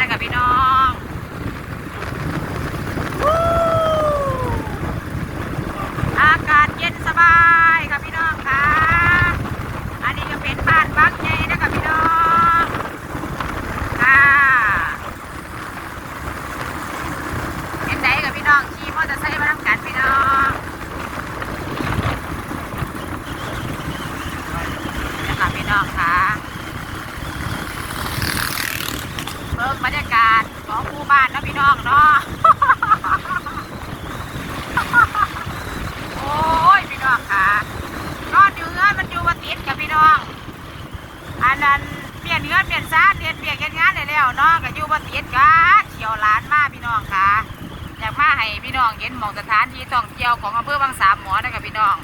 นะคะพี่น้องวู้อากาศเย็นสบายค่ะพี่น้องค่ะ อันนี้ก็เป็นบ้านบักใหญ่นะคะพี่น้องค่ะเห็นไหนกับพี่น้องขี่มอเตอร์ไซค์มาทำกันพี่น้องนี่ค่ะพี่น้องค่ะ เบิ่งบรรยากาศของหมู่บ้านเนาะพี่น้องเนาะโอ้ยพี่น้องค่ะนอนอยู่เงือนมันอยู่มาติดกับพี่น้อง อันนั้นเปลี่ยนเงือนเปลี่ยนซาดเปลี่ยนเปลี่ยนกันงานได้แล้วเนาะก็อยู่มาติดกันเขียวหลานมาพี่น้องค่ะอยากมาให้พี่น้องเห็นหมองสถานที่ท่องเที่ยวของอำเภอบางสามหมอนะคะพี่น้อง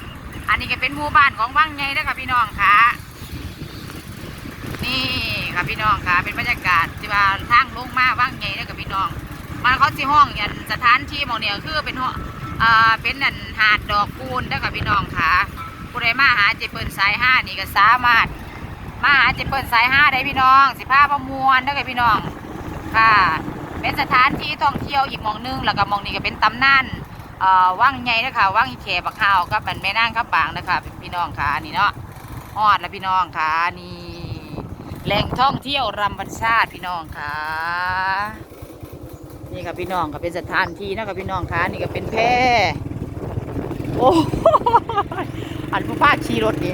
อันนี้ก็เป็นหมู่บ้านของวังไงนะคะพี่น้องค่ะ นี่ค่ะพี่น้องค่ะ เป็นบรรยากาศที่ว่าทางลงมาว่างไงเด้กับพี่น้อง มันเขาสิห้องอย่างสถานที่มองเนี่ยคือเป็นห้องอ่าเป็นนันหาดดอกคูณเด้อกับพี่น้องค่ะผู้ใดมาหาเจเปิลสายห้านี่ก็สามารถมาหาเจเปิลสายห้าได้พี่น้อง สิพาประมวลเด้อกับพี่น้องค่ะ เป็นสถานที่ท่องเที่ยวอีกมองหนึงแล้วก็มองนี้ก็เป็นตำนานเอ่อว่างไงนะคะว่างอีแขบักข้าวกับมันแม่นางข้าบางนะคะพี่น้องค่ะนี่เนาะฮอดแล้วพี่น้องค่ะนี่ แหล่งท่องเที่ยวรำบัญชาติพี่น้องค่ะ นี่ค่ะพี่น้องก็เป็นสถานที่นะครับพี่น้องค่ะนี่ก็เป็นแพร่โอ้ยอันผู้พาขี่รถนี่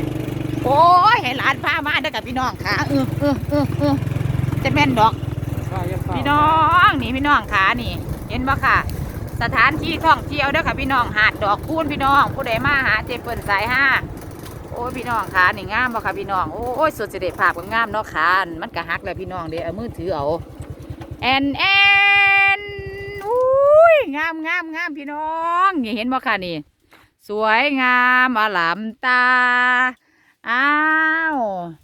โอ้ยให้หลานพามาเด้อกับพี่น้องค่ะเออเออเออเออจะแม่นดอก พี่น้องนี่พี่น้องค่ะนี่ เห็นบ่ค่ะ สถานที่ท่องเที่ยวเด้อค่ะพี่น้องหาดดอกคูณพี่น้อง ผู้ใดมาหาเจเปิลสายห้าโอ้ยพี่น้องค่ะนี่งามบ่ค่ะพี่น้องโอ้ยสุดเสด็จภาพก็งามเนาะค่ะมันก็ฮักแล้วพี่น้องเด้เอามือถือเอาแอนแอนอุ้ยงามงามงามพี่น้องนี่เห็นบ่ค่ะนี่ สวยงามอลามตาอ้าว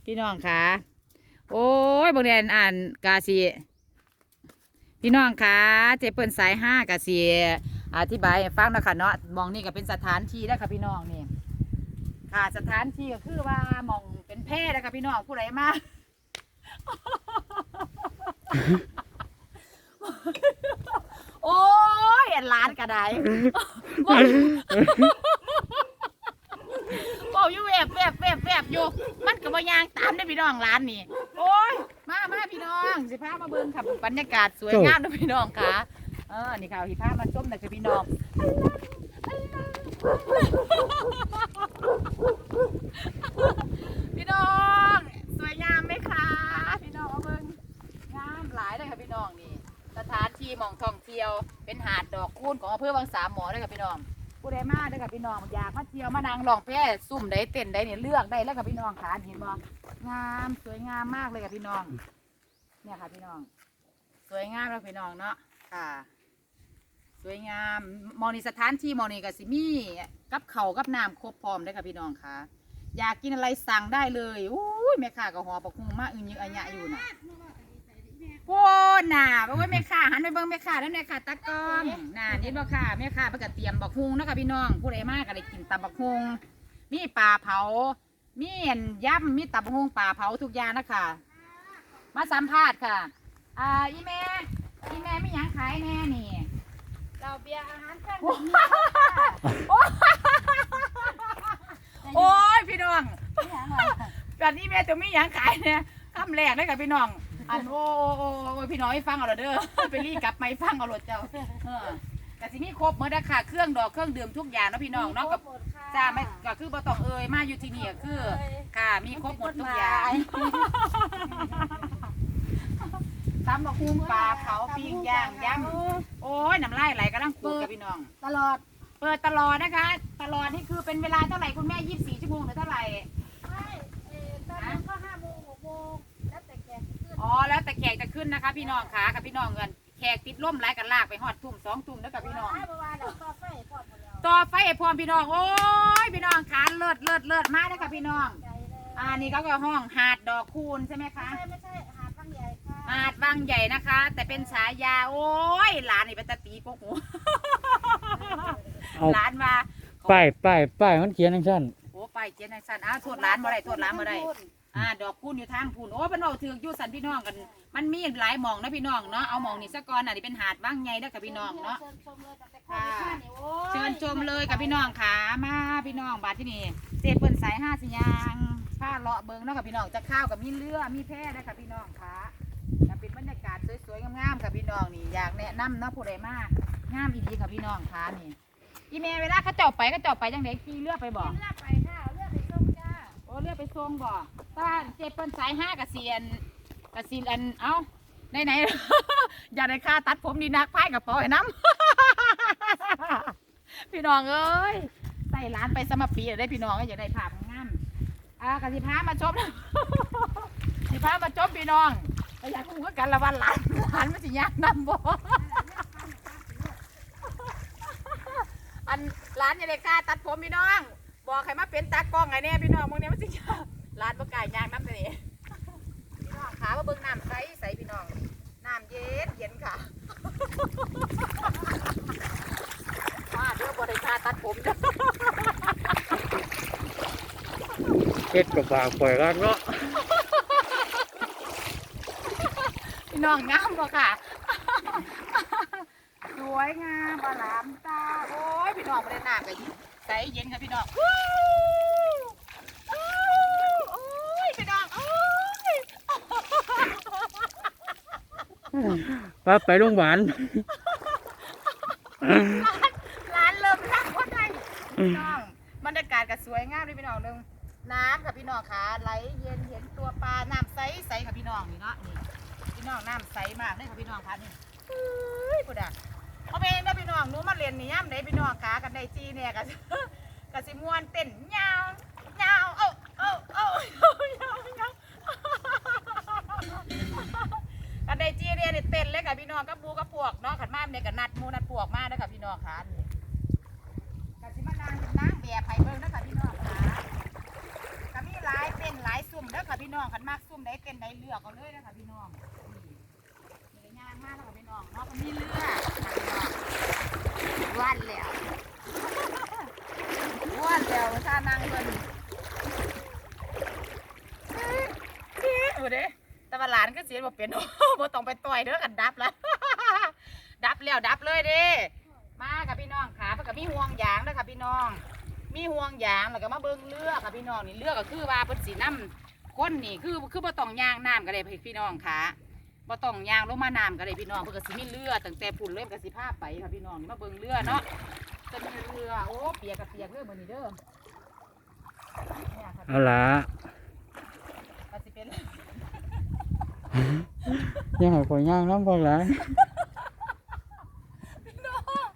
พี่น้องค่ะโอ้ยบางเรียนอ่านกาสีพี่น้องค่ะเจเปิลสายห้ากาสีอธิบายฟังนะคะเนาะมองนี่ก็เป็นสถานที่แล้ค่ะพี่น้องนี่ ค่ะสถานที่ก็คือว่าหมองเป็นแพร่นะคะพี่น้องผู้ใดมาโอ้ยอันร้านกระไดบอกบอกอยู่แวบแวบแวบแวบอยู่มันก็บ่ยางตามได้อพี่น้องร้านนี่โอ้ยมามาพี่น้องสิพามาเบิ่งค่ะบรรยากาศสวยงามนะพี่น้องค่ะเออนี่ค่ะพี่พามาชมนะคือพี่น้อง พี่น้อง สวยงามไหมคะ พี่น้องเอาเบิ่งงามหลายเลยค่ะพี่น้องนี่ สถานที่หมองท่องเที่ยว เป็นหาดดอกคูณของอำเภอบางสามหมอเลยค่ะพี่น้องผู้ใดมาเด้อค่ะพี่น้องอยากมาเที่ยวมานั่งลองแพซุ่มได้เต้นได้เนี่ยเลือกได้แล้วค่ะพี่น้องค่ะเห็นบ่งามสวยงามมากเลยค่ะพี่น้อง เนี่ยค่ะพี่น้อง สวยงามแล้วพี่น้องเนาะค่ะ สวยงามมอนีสถานที่มอนี่ก็สิมี่กับเขาวกับน้ำครบพร้อมได้อค่ะพี่น้องค่ะ อยากกินอะไรสั่งได้เลยอุ้ยแม่ค้าก็หอปะคุงมากอึนยึกอัญญะอยู่น่ะโอ้น่ะบอกว่าแม่ค้าหันไปเบิ่งแม่ค้าแล้วแม่ค้าตะกล้องน่ะเห็นบ่ค่ะแม่ค้าเพิ่นก็เตรียมบักฮุงเนาะค่ะพี่น้องผู้ใดมาก็ได้กินตำบักฮุงมีปลาเผา มีเอันยำมีตับกฮุงปลาเผาทุกอย่างนะคะมาสัมภาษณ์ค่ะ อ่าอีแม่อีแม่มีหยังขายแน่นี่ เราเบียร์อาหารเครื่องโอ้ดื่มมีค่ะโอ้ยพี่น้องไม่อย่างไรแบบนี้แม่จะมีหยังขายเนี่ยคำแรกเลยกับพี่น้อง อันโอ้โอ้โอ้โอ้พี่น้องให้ฟังเอาเด้อไปรีกลับไม่ฟังเอาโลดเจ้าเออกะสิมีครบเมื่อดะค่ะเครื่องดอกเครื่องดื่มทุกอย่างเนาะพี่น้องเนาะกับจ้าไม่ก็คือบ่ต้องเอ่ยมาอยู่ที่นี่ก็คือ ค่ะมีครบหมดทุกอย่าง ตำบักหุ่งปลาเผาปิ้งย่างยำโอ้ยน้ำลายไหลกำลังปูดกับพี่น้อง ตลอด เปิดตลอดนะคะ ตลอดนี่คือเป็นเวลาเท่าไหร่คุณแม่ยี่สิบสี่ชั่วโมงหรือเท่าไหร่ไม่เอ่อตอนนั้นก็ห้าโมงหกโมงแล้วแต่แกจะขึ้นอ๋อแล้วแต่แขกจะขึ้นนะคะ พี่น้องค่ะกับพี่น้องเงินแขกติดล่มไล่กันลากไปหอดทุ่มสองทุ่มแล้วกับพี่น้องให้เมื่อวานเราก็ไฟพอดหมดแล้วต่อไฟไอ้พร้อมพี่น้องโอ้ยพี่น้องขาเลิศเลิศเลิศมากเลยค่ะพี่น้อง ใจเลยอ่านี่ก็คือห้องหาดดอกคูณใช่ไหมคะ ไม่ใช่ไม่ใช่หาดบางใหญ่ค่ะหาดบางใหญ่นะคะ แต่เป็นฉายาโอ้ยหลานนี่เป็นตาตีกกหูเอา หลานมาป้ายป้ายป้ายมันเขียนจังซั่นโอ้ไปเจนไอซันอ้าวโทษหลานบ่ได้โทษหลานบ่ได้ อ่าดอกคูณอยู่ทางพูนโอ้เป็นเราถือกอยู่สันพี่น้องกัน มันมีหลายหมองนะพี่น้องเนาะเอาหมองนี่ซะก่อนน่ะนี่เป็นหาดว่างไงเด้อกับพี่น้องเนาะเชิญชมเลยตั้งแต่ข้อที่ห้านี่โอ้ยเชิญชมเลยกับพี่น้องขามาพี่น้องบาดที่นี่เจ็ดเปิ้นสายห้าสิยางผ้าเลาะเบิงเนาะกับพี่น้องจะข้าวกับมีเรือมีแพร่ได้อกับพี่น้องขาจะ เป็นบรรยากาศสวยๆงามๆกับพี่น้องนี่อยากแนะนำเนาะผู้ใดมากงามอีดีกับพี่น้องขานี่อีเมลเวลาเขาเจาะไปเขาเจาะไปจังไดขี่เรือไปบ่เลือกไปค่ะเอาเลือกไปส้มจ้าโอ้เรือไปส่งบ่บ้านเจ็ดเปิ้นสายห้ากับเซียนกับซีอันเอ้าไหนไหนๆอย่าได้ค่าตัดผมดีนักพายกับปอยน้ำพี่น้องเอ้ยใส่ร้านไปสมปีได้พี่น้องก็อยากได้ภาพงามอ่ากสิพามาชมสิพามาชมพี่น้อง ก็อยากรู้กันละวันหลานหลานมันสิยากนำบ่อันร้านอยากได้ค่าตัดผมพี่น้อง บอกใครมาเป็นตากล้องไงเนี่ยพี่น้องมึงเนี่ยมันสิยากร้านบ่ไก่ยางน้ำเลยพี่น้องขามาเบิ่งน้ำใสใสพี่น้องน้ำเย็นเย็นค่ะมาเด้อบริการตัดผมเด้อเฮ็ดกับฝากปล่อยกันเนาะ น้องงามบ่ค่ะ สวยงามบาลามตา โอ้ยพี่น้องบ่ได้น้ำกันใสเย็นค่ะพี่น้องวู้วู้โอ้ยพี่น้องโอ้ยป้าไปโรงพยาบาลร้านเริ่มรักคนไทยพี่น้องบรรยากาศก็สวยงามเลยพี่น้องหนึงน้ำค่ะพี่น้องค่ะไหลเย็นเห็นตัวปลา น้ำใสใสค่ะพี่น้องนี่เนาะนี่พี่ น้องน้ำใสมากเลยค่ะพี่น้องค่ะนี่เฮ้ยพุดอะเขาเป็นนะพี่น้องหนูมาเรียนนี่ย่ำไหนพี่น้องค่ะกันได้จีเนี่ยกันกันสิม่วนเต้นยาวยาวเอ้าเอ้าเอ้าเอ้ายาวยาวกันได้จีเนี่ยนี่เต้นเลยค่ะพี่น้องกับบูกับพวกเนาะขันมาเนี่ยกับนัดมูนัดพวกมาเด้อค่ะพี่น้องค่ะกันสิมานางเป็นนางแบบไผ่เบิ่งเด้อค่ะพี่น้องค่ะก็มีหลายเต้นหลายซุ่มเด้อค่ะพี่น้องขันมากซุ่มใดเต้นใดเลือกเอาเลยเด้อค่ะพี่น้องนี่นี่ก็ย่างมากแล้วค่ะพี่น้ องเนาะมันมีเรือค่ะพี่น้องวันแล้ววันแล้วถ้านางเพิ่นดูเด้แต่ว่าหลานก็เสียบ่เป็นบ่ต้องไปต่อยเด้อกันดับแล้วดับแล้วดับเลยเด้มากับพี่น้องขาเพิ่นก็มีห่วงยางเด้อค่ะพี่น้อง มีห่วงยางแล้วก็มาเบิ่งเรือค่ะพี่น้องนี่เรือก็คือว่าเพิ่นสินํคนนี่คือคือบ่ต้องย่างน้ำก็ได้พี่น้องค่ะ บ่ต้องย่างลงมาน้ำก็ได้พี่น้องเพิ่นก็สิมีเรือตั้งแต่พุ่นเลยเพิ่นก็สิพาไปค่ะพี่น้องนี่มาเบิ่งเรือเนาะจะมีเรือโอ้เปียกกับเปียกเด้อมื้อนี้เด้อเนี่ยค่ะเอาละก็สิเป็น ยังให้ข่อยย่างน้ำบ่หลายพี่น้อง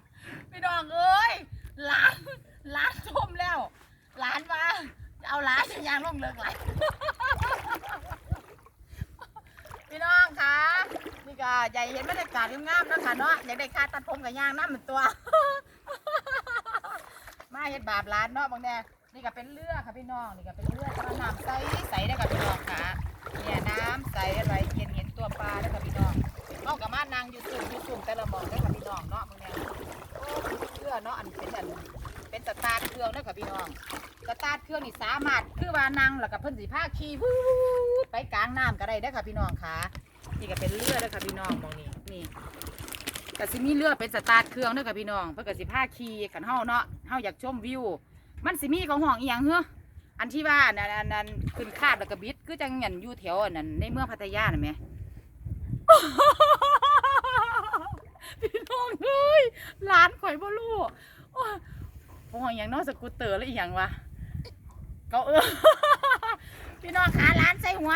พี่น้องเอ้ยร้านร้านชมแล้วร้านมาเอาร้านยางลงเลิกไหล พี่น้องคะนี่ ก็ใหญ่เห็นบรรยากาศงามๆเนาะค่ะเนาะอยากได้ค่าตัดผมกับยางน้ำเหมือนตัว มาเฮ็ดบาปร้านเนาะบางแน่นี่ก็เป็นเรือค่ะพี่น้องนี่ก็เป็นเรือแต่ว่าน้ำใสใสได้อค่ะพี่น้องค่ะเนี่ยน้ำใสอะไรเย็นเห็นตัวปลาได้ค่ะพี่น้องเอากับมานั่งอยู่สุ่มอยู่สุ่มแต่ละมองได้ค่ะพี่น้องเนาะมึงเนี่ยโอ้เป็นเครื่องเนาะอันเป็นอันเป็นสตาร์ทเครื่องได้ค่ะพี่น้องสตาร์ทเครื่องนี่สามารถคือว่านั่งแล้วก็เพิ่นสิพาขี่ไปกลางน้ำก็ได้ได้ค่ะพี่น้องค่ะ นี่ก็เป็นเรือได้อค่ะพี่น้องมองนี่นี่ก็สิมีเรือเป็นสตาร์ทเครื่องเด้อค่ะพี่น้องเพิ่นก็สิพาขี่ขันเฮาเนาะเฮาอยากชมวิว มันสิมีของห้องอีหยังเหรออันที่ว่านั้นอันนั้นขึ้นคาบแล้วก็บิดคือจังหยันอยู่แถวอันนั้นในเมืองพัทยาน่ะแหมพี่น้องเอ้ยร้านข่อยบ่รู้โอ้ยอ้ยอย่างน้อสกูตเตอร์แล้วอีหยังวะเขาเออพี่น้องขาร้านใส่หัว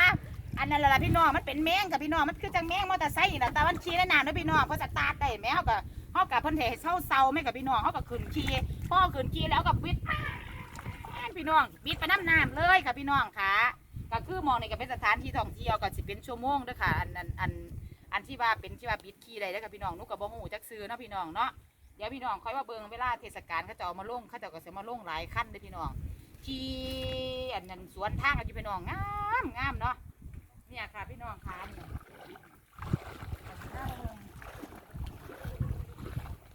อันนั้นละพี่น้องมันเป็นแมงกับพี่น้องมันคือจังแมงมอเตอร์ไซค์นี่แหละแต่มันขี่ได้นานเด้อพี่น้องเพราะสตาร์ทได้แม่เฮาก็เฮากับเพิ่นเทให้เซาเซาแม่กับพี่น้องเฮาก็ขึ้นขี่พอขึ้นขี่แล้วก็บิดพี่น้องบิดไปน้ำน้ำเลยค่ะพี่น้องค่ะก็คือมองในี่ก็เป็นสถานที่ท่องเที่ยวก็สิเป็นชั่วโมงด้อค่ะอันอันอันอันที่ว่าเป็นที่ว่าบิดขี่ได้แล้วกับพี่น้องนุกกับบ่หูจักซื้อนะพี่น้องเนาะเดี๋ยวพี่น้องคอยว่าเบิ่งเวลาเทศกาลเขาจะเอามาลงเขาจะก็จะมาลงหลายขั้นเลยพี่น้องขี่อันนั้นสวนทางกันอยู่พี่น้องงามงามเนาะ เนี่ยค่ะพี่น้องค่ะเนี่ย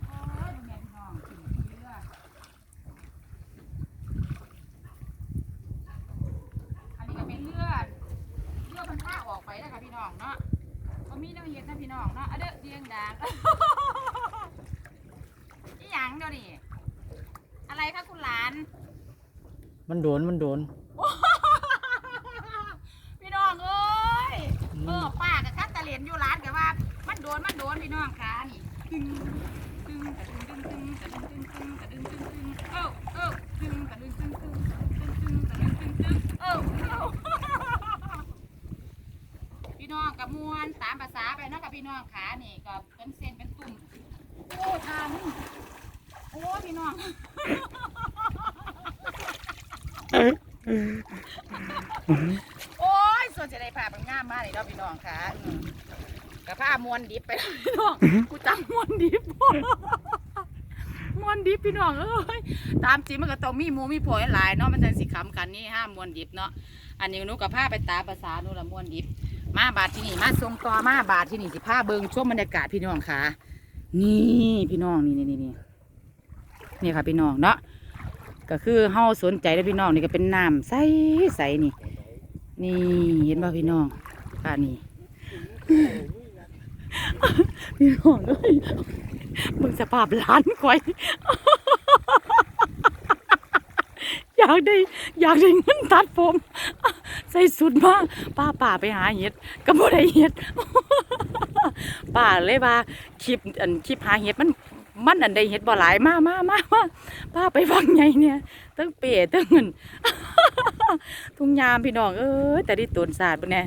โอ้ยเป็นไงพี่น้องเรืออันนี้ก็เป็นเรือน้องเนาะบ่มีน้ำเฮ็ดนะพี่น้องเนาะอะเด้อเดียงดังอีหยังเดี๋ยวนี้อะไรคะคุณหลาน มันโดนมันโดน พี่น้องเอ้ย อืม เออป้ากับคัตตะเหรียญอยู่ร้านกับว่า มันโดนมันโดนพี่น้องขานี่ตึงตึงกระดึงตึงตึงกระดึงตึงตึงกระดึงตึงตึงเอ้าเอ้าตึงกระดึงตึงตึงตึงตึงกระดึงตึงตึงเอ้าเอ้าพี่น้องกับมวนตามภาษาไปเนาะกับพี่น้องขานี่ก็เป็นเส้นเป็นตุ่มโอ้ทางโอ้พี่น้องโอ้ย ส่วนจะได้ผ้าเป็นงามมากเลยเนาะพี่น้องค่ะอืมกับผ้ามวนดิบไปแล้วพี่น้องกูจังมวนดิบมวนดิบพี่น้องเอ้ยตามจริงมันก็ต้องมีหมูมีผอยหลายเนาะมันจังสิคำกันนี่ห้ามมวนดิบเนาะอันนี้หนูกับผ้าไปตามภาษาหนูละมวนดิบ มาบาทที่นี่มาทรงต่อมาบาทที่นี่สิผ้าเบิงช่วงบรรยากาศพี่น้องค่ะ นี่พี่น้องนี่นี่นี่นี่นี่ค่ะพี่น้องเนาะก็คือเฮาสนใจแล้วพี่น้องนี่ก็เป็นน้ำใสใสนี่ นี่เห็นป่ะพี่น้องค่ะนี่พี่น้องเลยมึงสภาพร้านควายอยากได้อยากได้เงินตัดผม ใส่สุดมากป้าป่าไปหาเห็ดก็บ่ได้เห็ดป้าเลยว่าคลิปอันคลิปหาเห็ดมันมันอันใดเห็ดบ่หลายมามามามาป้าไปฟังไงเนี่ยตั้งเป๋ตั้งเงิน ทุ่งยามพี่น้องเอ้ยแต่ที่ตนศาสตร์บ่แน่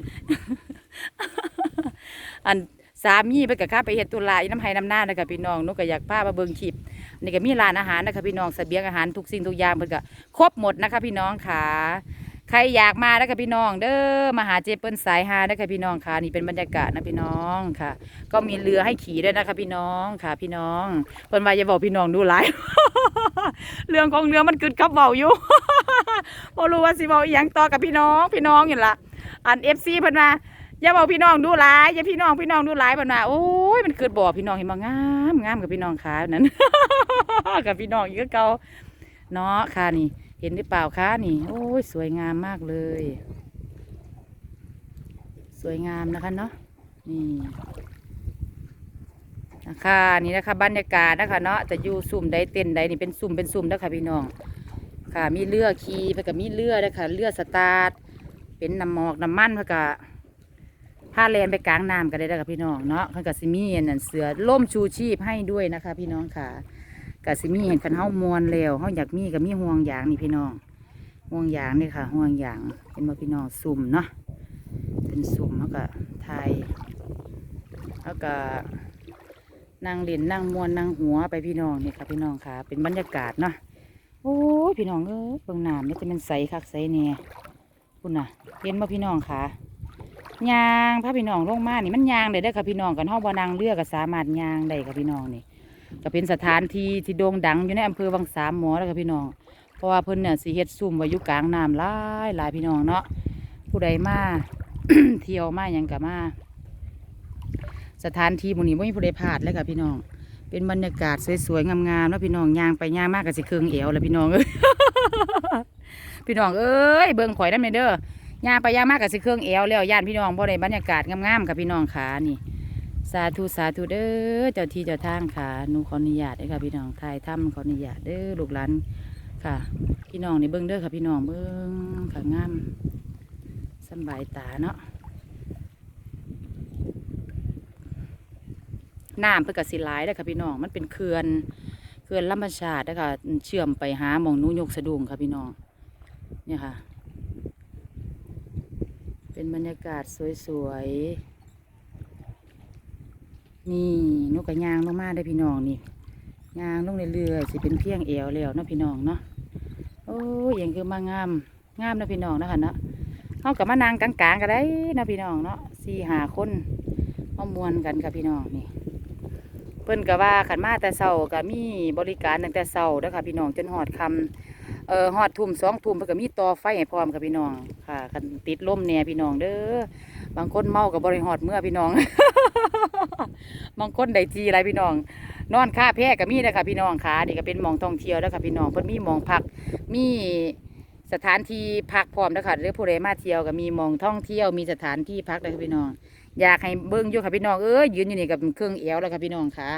อันสามีไปกับข้าไปเห็ดตุลาอีน้ำไห้น้ำหน้านะคะพี่น้องนุก็อยากพามาเบิ่งคลิปนี่ก็มีร้านอาหารนะคะพี่น้องเสบียงอาหารทุกสิ่งทุกอย่างเพิ่นก็ครบหมดนะคะพี่น้องค่ะ ใครอยากมานะคะพี่น้อง เด้อมาหาเจเปิ้ลสายฮานะคะพี่น้องค่ะนี่เป็นบรรยากาศนะพี่น้องค่ะ ก็มีเรือให้ขี่ด้วยนะคะพี่น้องค่ะ พี่น้องเพิ่นว่าอย่าบอกพี่น้องดูหลายเรื่องของเรือมันกึดกับเบาอยู่บ่รู้ว่าสิเว้าอีหยังต่อกับพี่น้อง พี่น้องอยู่ละอัน FC เพิ่นว่าอย่าเว้าพี่น้องดูหลายอย่าพี่น้องพี่น้องดูหลายเพิ่นว่าโอ้ยมันเกิดบ่พี่น้องเห็นบ่งามงามกับพี่น้องขานั้นกับพี่น้องอีกคือเก่าเนาะค่ะนี่ เห็นหรือเปล่าคะนี่ โอ้ยสวยงามมากเลย สวยงามนะคะเนาะนี่นะคะนี่นะคะบรรยากาศนะคะเนาะจะอยู่ซุ่มใดเต้นใดนี่เป็นซุ่มเป็นซุ่มนะคะพี่น้องค่ะมีเรือขี่ไปกับมีเรือนะคะเรือสตาร์ทเป็นน้ำหมอกน้ำมันเพื่อกะผ้าแลนไปกลางน้ำกันได้นะคะพี่น้องเนาะเพื่อกะสิมีอันนั่นเสือล่มชูชีพให้ด้วยนะคะ พี่น้องค่ะ กะสิมีเห็นคันเฮามวนแล้วเฮาอยากมีกับมีห่วงยางนี่พี่น้องห่วงยางนี่ค่ะห่วงยางเป็นมาพี่น้องสุ่มเนาะเป็นสุ่มแล้วก็ไทยแล้วก็นั่งเล่นนั่งมวนนั่งหัวไปพี่น้องนี่ค่ะพี่น้องค่ะ เป็นบรรยากาศเนาะโอ้ยพี่น้องเอ้ยเบิ่งน้ำนี่จะเป็นใสคักใสเนี่ยคุณน่ะเห็นบ่พี่น้องค่ะยางพาพี่น้องลงมานี่มันยางได้เด้อค่ะพี่น้องกันเฮาบ่นั่งเรือก็สามารถยางได้ค่ะพี่น้องนี่ ก็เป็นสถานที่ที่โด่งดังอยู่ในอำเภอวังสามหมอแล้วค่ะพี่น้อง เพราะว่าเพิ่นเนี่ยสิเฮ็ดซุ่มไว้อยู่กลางน้ำหลายหลายพี่น้องเนาะผู้ใดมา เที่ยวมาหยังก็มา สถานที่หมู่นี้บ่มีผู้ใดพลาดเลยค่ะพี่น้อง เป็นบรรยากาศสวยๆงามๆแล้วพี่น้องย่างไปย่างมากกับสิเคืองเอวแล้วพี่น้องเอ้ย พี่น้องเอ้ยเบิ่งข่อยได้ไหมเด้อย่างไปย่างมากกับสิเคืองเอวแล้วย่านพี่น้องบ่ได้บรรยากาศงามๆกับพี่น้องขานี่ สาธุสาธุเด้อเจ้าที่เจ้าทางค่ะหนูขออนุญาตเด้อค่ะพี่น้องทายถ้ำขออนุญาตเด้อลูกหลานค่ะ พี่น้องนี่เบิ่งเด้อค่ะพี่น้องเบิ่งค่ะงามสบายตาเนาะน้ำเพื่อกสิหลายนะคะพี่น้องมันเป็นเขื่อนเขื่อนลำพชาตินะคะเชื่อมไปหาหมองนูยกสะดุงค่ะพี่น้องเนี่ยค่ะ เป็นบรรยากาศสวยๆ นี่นกกระยางลงมาได้พี่น้องนี่ยางลงเรื่อยๆสิเป็นเพียงเอวแล้วเนาะพี่น้องเนาะโอ้ยยังคือมางามงามนะพี่น้องนะคะเนาะเขากับมานางกลางๆก็ได้นะพี่น้องเนาะสี่หาคนเอามวนกันค่ะพี่น้องนี่ เพิ่นก็ว่าขันมาแต่เช้าก็มีบริการตั้งแต่เช้าเด้อค่ะพี่น้องจนหอดคำเอ่อหอดทุ่มสองทุ่มเพิ่นก็มีต่อไฟให้พร้อมค่ะพี่น้องค่ะคันติดลมแหน่พี่น้องเด้อ บางคนเมากับบริหอดเมื่อพี่น้อง บางคนได้ทีไรพี่น้อง นอนค่าแพร่ก็มีนะคะพี่น้องค่ะนี่ก็เป็นมองท่องเที่ยวแล้วค่ะพี่น้องเพิ่นมีมองพักมีสถานที่พักพร้อมนะคะหรือผู้ใดมาเที่ยวก็มีมองท่องเที่ยวมีสถานที่พักเลยค่ะพี่น้อง อยากให้เบิ้งอยู่ค่ะพี่น้องเอ้ยยืนอยู่นี่กับเครื่องเอวแล้วค่ะพี่น้องค่ะ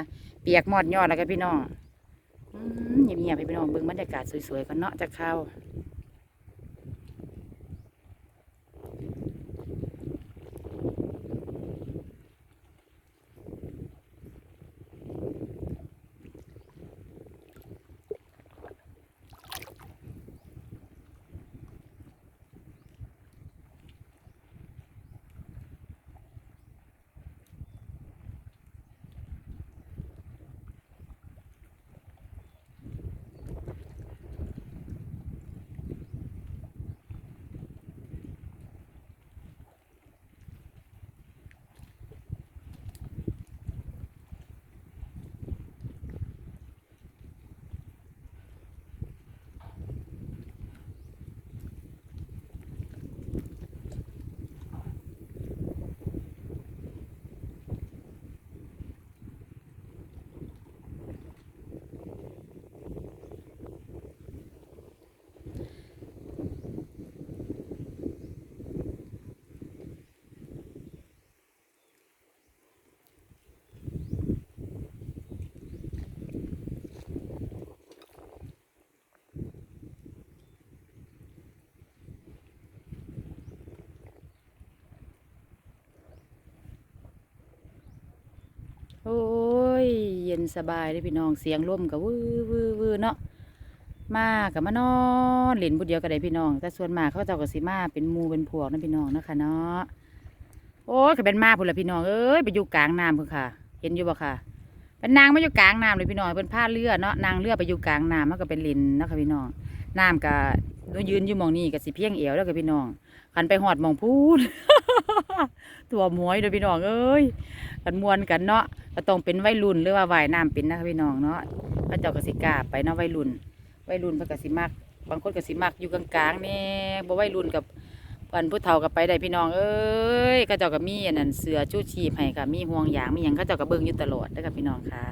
เปียกหมอดยอดแล้วค่ะพี่น้องเงียบๆพี่น้องเบิ้งบรรยากาศสวยๆกันเนาะจะเข้า โอ้ย เย็นสบายเลยพี่น้องเสียงลมกับวื้อวื้อวื้อเนาะมากับมานอนเล่นบุดเดียวกันได้พี่น้อง แต่ส่วนมากเขาเจ้าก็สิมาเป็นมูเป็นพวกนะพี่น้องนะคะเนาะโอ้ยก็เป็นมาพุ่นละพี่น้องเอ้ยไปอยู่กลางน้ำพุ่นค่ะ เห็นอยู่บ่ค่ะเป็นนางไมาอยู่กลางน้ำเลยพี่น้องเป็นผ้าเรือเนาะนางเรือไปอยู่กลางน้ำมันก็เป็นลินนะค่ะพี่น้องน้ำก็หนูยืนอยู่มองนี่ก็สิเพียงเอวแล้วกับพี่น้องคันไปหอดมองพูด ตัวมวยเด้อพี่น้องเอ้ยกันมวนกันเนาะก็ต้องเป็นวัยรุ่นหรือว่าว่ายน้ำเป็นนะพี่น้องเนาะพระเจ้ากสิกาไปเนาะวัยรุ่นวัยรุ่นพิ่นก็สิมักบางคนกสิมักอยู่กลางๆนี่บ่วัยรุ่นกับปันผู้เฒ่าก็ไปได้พี่น้องเอ้ยเขาเจ้าก็มีอันนั้นเสือชูชีพให้ค่ะมีห่วงยางมีหยังเขาเจ้าก็เบิ่งอยู่ตลอดนะคะพี่น้องค่ะ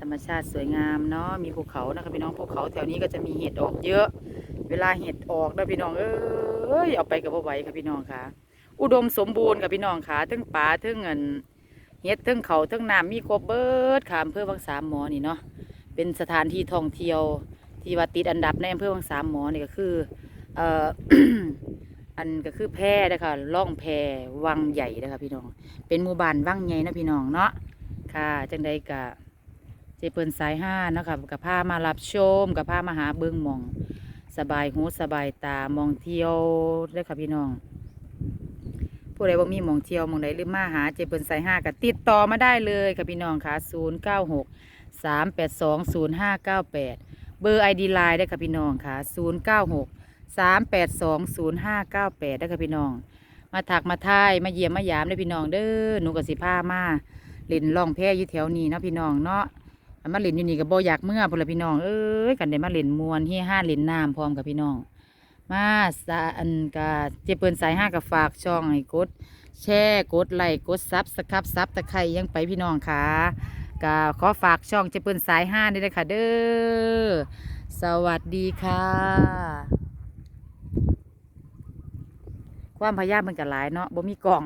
ธรรมชาติสวยงามเนาะมีภูเขานะคะพี่น้องภูเขาแถวนี้ก็จะมีเห็ดออกเยอะ เวลาเห็ดออกนะพี่น้องเอ้ยเอาไปกับบ่ไหวค่ะพี่น้องค่ะ อุดมสมบูรณ์กับพี่น้องค่ะทั้งป่าทั้งเงินเฮ็ดทั้งเขาทั้งน้ำมีครบเบิดค่ะอำเภอวังสามหมอนี่เนาะเป็นสถานที่ท่องเที่ยวที่ว่าติดอันดับในอำเภอวังสามหมอนี่ก็คือเอ่ออันก็คือแพร่นะคะล่องแพวังใหญ่นะคะพี่น้อง เป็นหมู่บ้านวังใหญ่นะพี่น้องเนาะค่ะจังใดกะเจเปินสายห้านะคะกับพามารับชมกับพามาหาเบิ้องมอง สบายหูสบายตามองเที่ยวเด้ค่ะพี่น้อง ผู้ใดบ่มีหมองเที่ยวหมองใดหรือมาหาเจเปิลไซห้าก็ติดต่อมาได้เลยค่ะพี่น้องค่ะ0 9 6 3 8 2 0 5 9 8เบอร์ ID ไลน์ได้ค่ะพี่น้องค่ะ0 9 6 3 8 2 0 5 9 8ได้ค่ะพี่น้อง มาถักมาทายมาเยี่ยมมายามได้พี่น้องเด้อหนูกับสิพามาเล่นล่องแพอยู่แถวนี้เนาะพี่น้องเนาะมาเล่นอยู่นี่ก็บ่อยากเมื่อพลพี่น้องเอ้ยกันได้มาเล่นมวนเฮห้าเล่นน้ำพร้อมกับพี่น้อง มาสาอันกาเจเปิลสายห้ากับฝากช่องให้กด แชร์กดไลค์กดซับสครับซับตะไครยังไปพี่น้องค่ะก็ขอฝากช่องเจเปิลสายห้าด้วยนะคะเด้อสวัสดีค่ะ ความพยายามมันก็หลายเนาะบ่มีกล่อง